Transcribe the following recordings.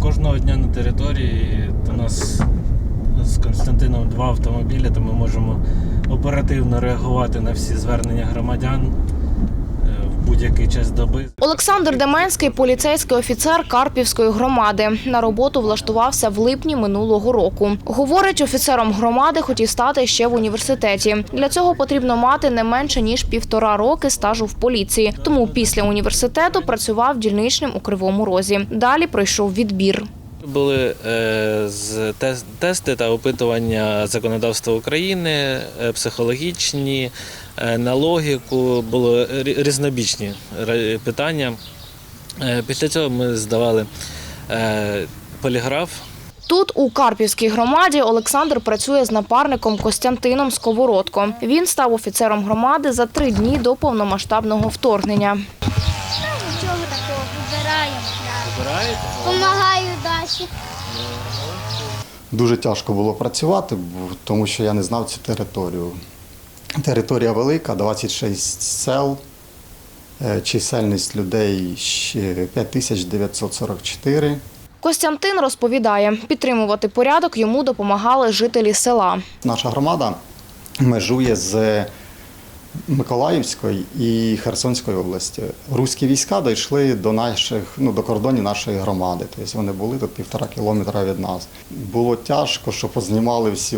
кожного дня на території. У нас з Константином два автомобілі, то ми можемо оперативно реагувати на всі звернення громадян будь-який час доби. Олександр Деменський, поліцейський офіцер Карпівської громади. На роботу влаштувався в липні минулого року. Говорить, офіцером громади хотів стати ще в університеті. Для цього потрібно мати не менше ніж півтора роки стажу в поліції. Тому після університету працював дільничним у Кривому Розі. Далі пройшов відбір. Були е, з тести та опитування законодавства України, е, психологічні, е, на логіку, було рі- різнобічні питання. Після цього ми здавали поліграф. Тут у Карпівській громаді Олександр працює з напарником Костянтином Сковородко. Він став офіцером громади за три дні до повномасштабного вторгнення. Нічого такого вибираємо. Вибираєте? Помагаю Дуже тяжко було працювати, тому що я не знав цю територію. Територія велика, 26 сел, е, чисельність людей 5944. Костянтин розповідає, підтримувати порядок йому допомагали жителі села. Наша громада межує з Миколаївської і Херсонської області. Руські війська дійшли до наших, ну, до кордонів нашої громади. Тобто вони були тут півтора кілометра від нас. Було тяжко, що познімали всі,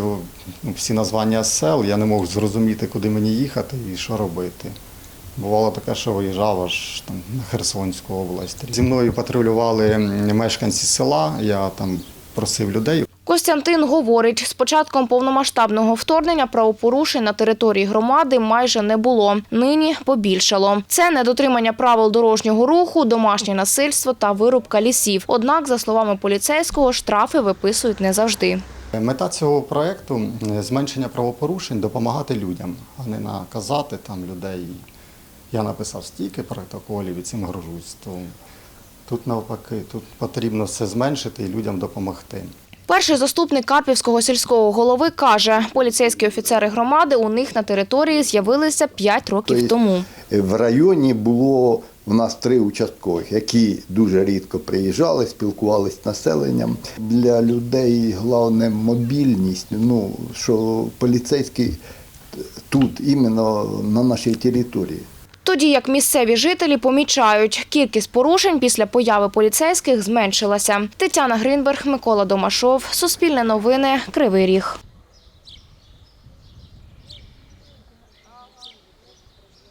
ну, всі названня сел. Я не мог зрозуміти, куди мені їхати і що робити. Бувало таке, що виїжджав аж там на Херсонську область. Зі мною патрулювали мешканці села. Я там просив людей Костянтин говорить, з початком повномасштабного вторгнення правопорушень на території громади майже не було. Нині побільшало. Це недотримання правил дорожнього руху, домашнє насильство та вирубка лісів. Однак, за словами поліцейського, штрафи виписують не завжди. Мета цього проєкту – зменшення правопорушень, допомагати людям, а не наказати там людей. Я написав стільки протоколів і цим гружусь. Тут навпаки, тут потрібно все зменшити і людям допомогти. Перший заступник Карпівського сільського голови каже, поліцейські офіцери громади у них на території з'явилися 5 років Тобто тому. В районі було в нас три участкових, які дуже рідко приїжджали, спілкувалися з населенням. Для людей головне мобільність. Ну що поліцейські тут, іменно на нашій території. Тоді як місцеві жителі помічають, кількість порушень після появи поліцейських зменшилася. Тетяна Гринберг, Микола Домашов, Суспільне новини, Кривий Ріг.